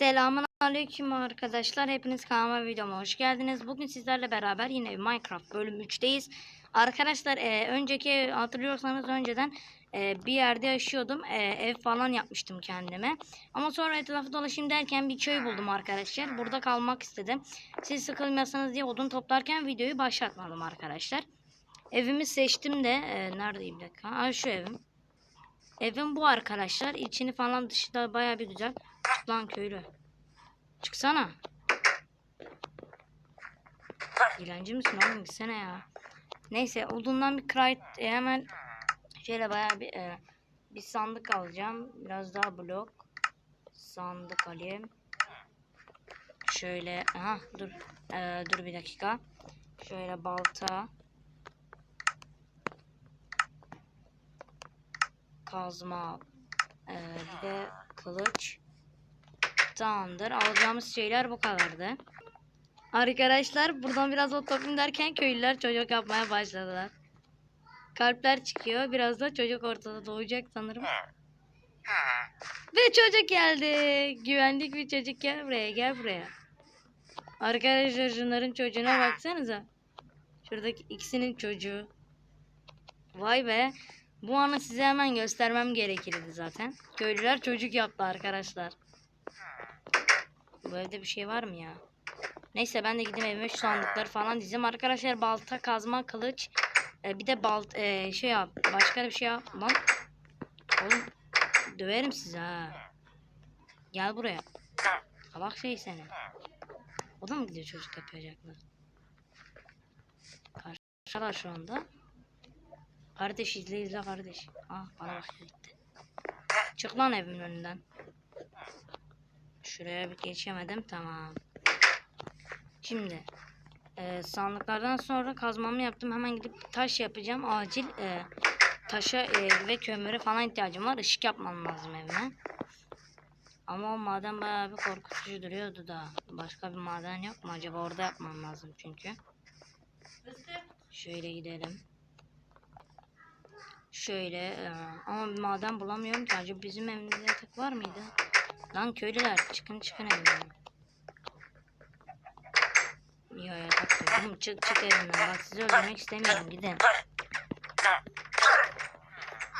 Selamun aleyküm arkadaşlar. Hepiniz kanalıma videoma hoş geldiniz. Bugün sizlerle beraber yine Minecraft bölüm 3'teyiz. Arkadaşlar e, önceki hatırlıyorsanız önceden e, bir yerde yaşıyordum. E, ev falan yapmıştım kendime. Ama sonra etrafı dolaşayım derken bir köy buldum arkadaşlar. Burada kalmak istedim. Siz sıkılmıyorsanız diye odun toplarken videoyu başlatmadım arkadaşlar. Evimi seçtim de. E, neredeyim bir dakika. Ha, şu evim. Evim bu arkadaşlar. İçini falan dışı da baya bir güzel. Lan köylü. Çıksana. Dilenci misin oğlum gitsene ya. Neyse odundan bir crate e, hemen şöyle baya bir e, bir sandık alacağım. Biraz daha blok. Sandık alayım. Şöyle aha dur e, dur bir dakika. Şöyle balta. Kazma. e, bir de kılıç. Tamamdır. Alacağımız şeyler bu kadardı. Arkadaşlar buradan biraz ot derken köylüler çocuk yapmaya başladılar. Kalpler çıkıyor. Biraz da çocuk ortada doğacak sanırım. Ve çocuk geldi. Güvenlik bir çocuk gel buraya gel buraya. Arkadaşlar şunların çocuğuna baksanıza. Şuradaki ikisinin çocuğu. Vay be. Bu anı size hemen göstermem gerekirdi zaten. Köylüler çocuk yaptı arkadaşlar. Bu evde bir şey var mı ya? Neyse ben de gideyim evime şu sandıkları falan dizeyim. Arkadaşlar balta, kazma, kılıç. e, bir de balt e, şey yap. Başka bir şey yap. Oğlum döverim sizi ha. Gel buraya. Salak şey seni. O da mı gidiyor çocuk yapacaklar? Karşılar şu anda. Kardeş izle izle kardeş. Ah bana bak gitti. Çık lan evimin önünden. Şuraya bir geçemedim. Tamam. Şimdi e, sandıklardan sonra kazmamı yaptım. Hemen gidip taş yapacağım. Acil e, taşa e, ve kömüre falan ihtiyacım var. Işık yapmam lazım evime. Ama o maden bayağı bir korkutucu duruyordu da. Başka bir maden yok mu acaba? Orada yapmam lazım çünkü. Şöyle gidelim. Şöyle e, ama maden bulamıyorum ki. Acaba bizim evimizde yatak var mıydı? Lan köylüler çıkın çıkın evimden. Ya yatak. Oğlum çık çık evimden. Bak sizi öldürmek istemiyorum. Gidin.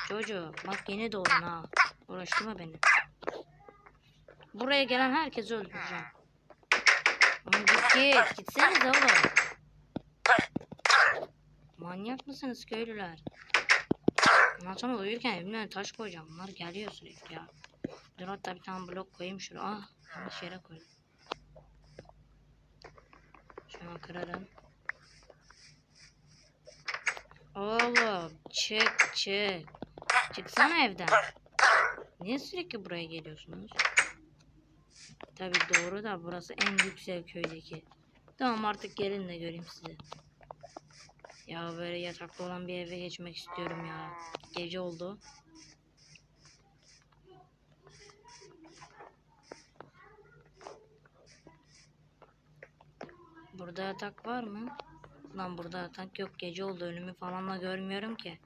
Çocuğu bak yeni doğdun ha. Uğraştırma beni. Buraya gelen herkesi öldüreceğim. Oğlum git git. Gitsenize oğlum. Manyak mısınız köylüler? Ondan sonra uyurken evime taş koyacağım. Bunlar geliyor sürekli ya. Dur hatta bir tane blok koyayım şuraya. Ah yanlış yere koydum. Şunu kırarım. Oğlum çık çık. Çıksana evden. Niye sürekli buraya geliyorsunuz? Tabi doğru da burası en yüksek köydeki. Tamam artık gelin de göreyim sizi. Ya böyle yataklı olan bir eve geçmek istiyorum ya. Gece oldu. Burada yatak var mı? Lan burada yatak yok. Gece oldu. Önümü falan da görmüyorum ki.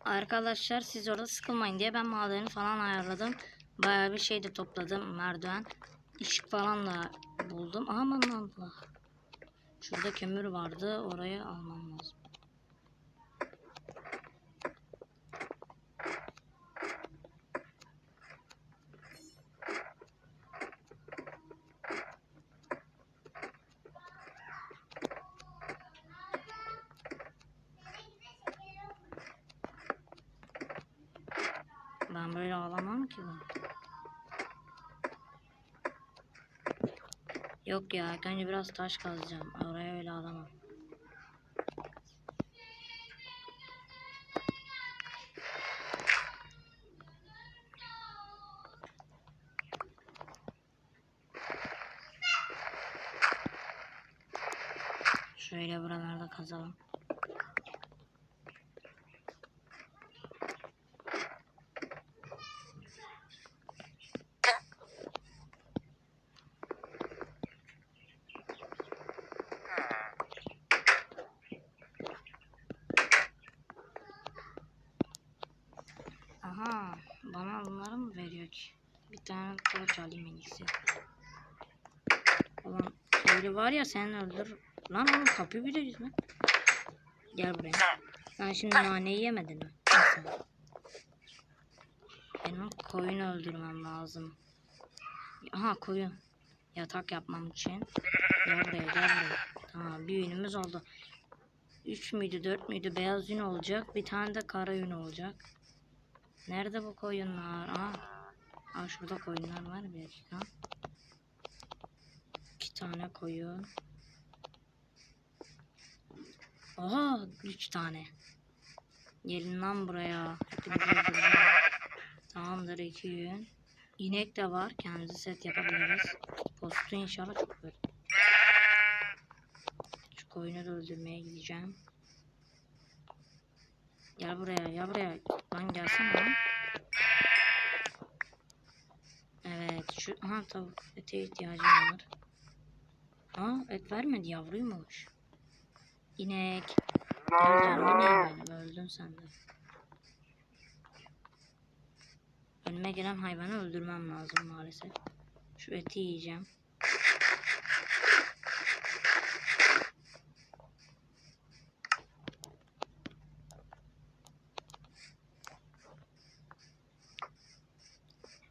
Arkadaşlar siz orada sıkılmayın diye ben madeni falan ayarladım. Bayağı bir şey de topladım. Merdiven. Işık falan da buldum. Aman Allah. Şurada kömür vardı. Oraya almam lazım. Ben böyle alamam ki bunu. Yok ya ilk önce biraz taş kazacağım. Oraya öyle alamam. Şöyle buralarda kazalım. Tane kılıç alayım en iyisi. Ulan köylü var ya sen öldür. Lan oğlum kapıyı biliriz lan. Gel buraya. Sen şimdi naneyi yemedin mi? Sen. Benim koyun öldürmem lazım. Aha koyun. Yatak yapmam için. Gel buraya gel buraya. Tamam bir yünümüz oldu. 3 müydü 4 müydü beyaz yün olacak. Bir tane de kara yün olacak. Nerede bu koyunlar? Aa, Aa şurada koyunlar var bir dakika. İki tane koyun. Oha üç tane. Gelin lan buraya. Tamamdır iki yün. İnek de var. Kendimize set yapabiliriz. Postu inşallah çok böyle. Şu koyunu da öldürmeye gideceğim. Gel buraya, gel buraya. Lan gelsene lan. Evet, şu aha tavuk ete ihtiyacım var. Aa, et vermedi yavruymuş. İnek. Öldün sen de. Önüme gelen hayvanı öldürmem lazım maalesef. Şu eti yiyeceğim.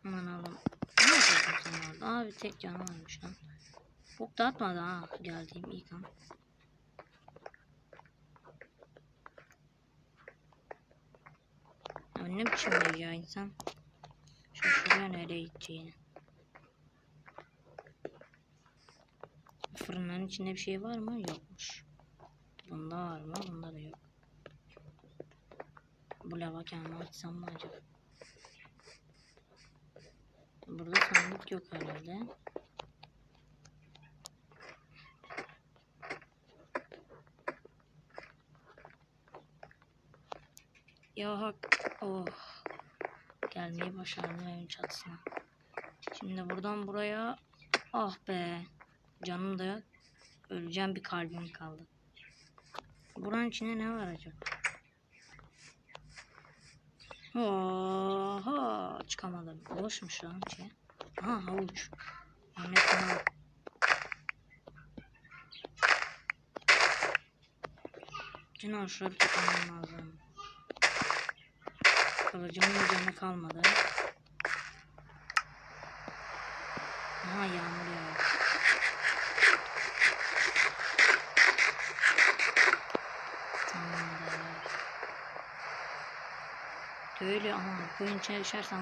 Aman oğlum. Abi tek canı varmış lan. Bok dağıtmadı ha geldiğim ilk an. Ne biçim ya insan? Şaşırıyor nereye gideceğini. Fırınların içinde bir şey var mı? Yokmuş. Bunda var mı? Bunda da yok. Bu lava kendimi açsam mı acaba? Burada sandık yok herhalde. Ya hak. Oh. Gelmeyi başardım evin çatısına. Şimdi buradan buraya. Ah be. Canım da yok. Öleceğim bir kalbim kaldı. Buranın içinde ne var acaba? Oha çıkamadım. Boşmuş lan şey. Aha havuç. Ahmet bana bak. Bütün ağaçları tutmam lazım. Kılıcımın canı kalmadı. Aha yağmur yağıyor. Köylü ama koyun içine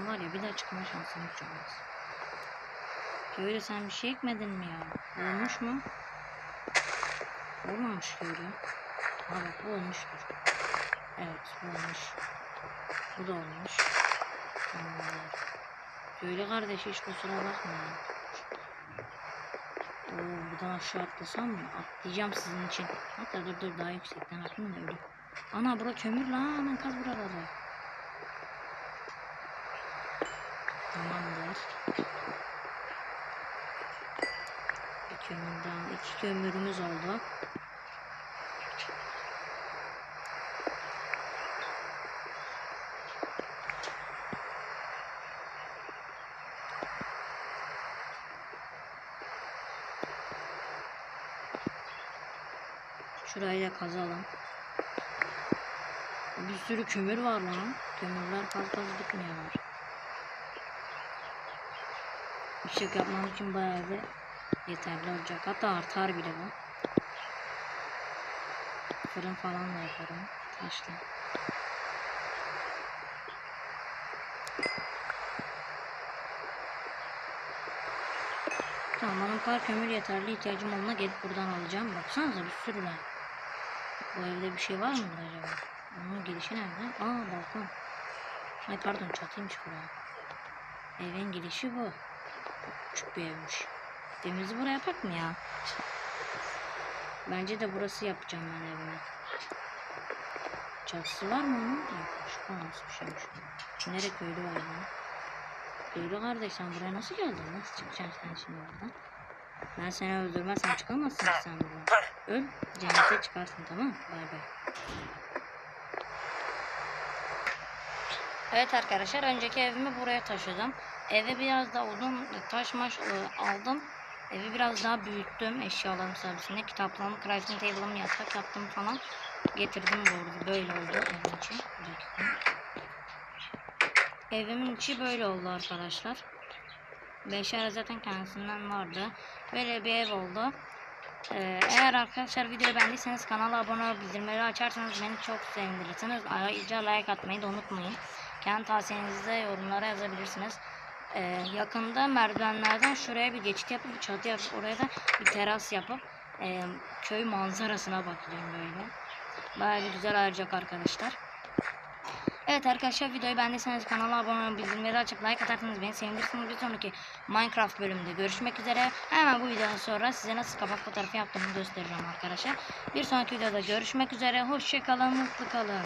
var ya bir daha çıkma şansın hiç olmaz. Köylü sen bir şey ekmedin mi ya? Olmuş mu? Olmamış köylü. Ha bak olmuştur. Evet olmuş. Bu da olmuş. Tamamdır. Köylü kardeş hiç kusura bakma ya. Oo, buradan aşağı atlasam mı? Atlayacağım sizin için. Hatta dur dur daha yüksekten atlayayım da öyle. Ana bura kömür lan. Kaz buraları. Tamamdır. Bir kömürden iki kömürümüz oldu. Şurayı da kazalım. Bir sürü kömür var lan. Kömürler fazla fazla bitmiyorlar. Işık yapmam için bayağı bir yeterli olacak. Hatta artar bile bu. Fırın falan da yaparım. Taşla. Tamam bana kar kömür yeterli ihtiyacım olduğuna gelip buradan alacağım. Baksanıza bir sürü lan. Bu evde bir şey var mı acaba? Onun girişi nerede? Aa balkon. Ay pardon çatıymış buraya. Evin girişi bu. Küçük bir evmiş. Evimizi buraya yapak mı ya? Bence de burası yapacağım ben evime. Çatısı var mı onun? Yokmuş. Bu nasıl bir şeymiş? Nereye köylü var ya? Köylü kardeş sen buraya nasıl geldin? Nasıl çıkacaksın sen şimdi buradan? Ben seni öldürmezsem çıkamazsın sen buradan. Öl, cennete çıkarsın tamam mı? Bay bay. Evet arkadaşlar önceki evimi buraya taşıdım. Eve biraz da odun taş maş e, aldım. Evi biraz daha büyüttüm eşyalarım servisinde. Kitaplarımı, crafting table'ımı, yatak yaptım falan. Getirdim arada. Böyle oldu evin içi. Evimin içi böyle oldu arkadaşlar. Beşer zaten kendisinden vardı. Böyle bir ev oldu. Ee, eğer arkadaşlar videoyu beğendiyseniz kanala abone olup bildirimleri açarsanız beni çok sevindirirsiniz. Ayrıca like atmayı da unutmayın. Kendi tavsiyenizi de yorumlara yazabilirsiniz. Ee, yakında merdivenlerden şuraya bir geçit yapıp çatı yapıp oraya da bir teras yapıp e, köy manzarasına bakacağım böyle. Bayağı bir güzel ayıracak arkadaşlar. Evet arkadaşlar videoyu beğendiyseniz kanala abone olup bildirimleri açıp like atarsanız beni sevindirirsiniz. Bir sonraki Minecraft bölümünde görüşmek üzere. Hemen bu videodan sonra size nasıl kapak fotoğrafı yaptığımı göstereceğim arkadaşlar. Bir sonraki videoda görüşmek üzere. Hoşçakalın, mutlu kalın.